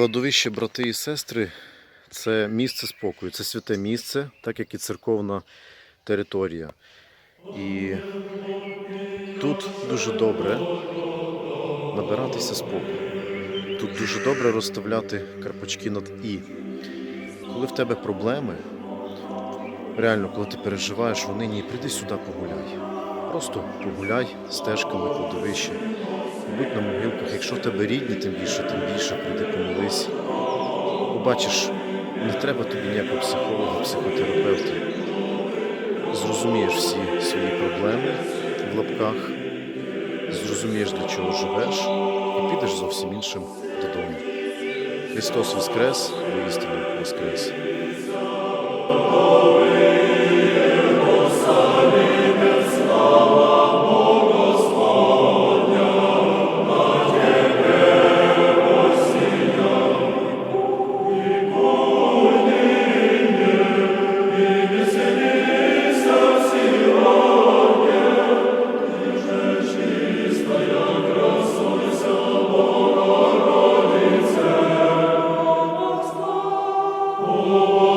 Кладовище брати і сестри це місце спокою, це святе місце, так як і церковна територія. І тут дуже добре набиратися спокою. Тут дуже добре розставляти карпачки над І. Коли в тебе проблеми, реально, коли ти переживаєш в нині, прийди сюди погуляй. Просто погуляй стежками кладовища. Будь на могилках, якщо в тебе рідні, тим більше, тим більше прийди помолись. Побачиш, не треба тобі ніякого психолога, психотерапевта. Зрозумієш всі свої проблеми в лапках, зрозумієш, для чого живеш, і підеш зовсім іншим додому. Христос Воскрес, воістину Воскрес. Oh.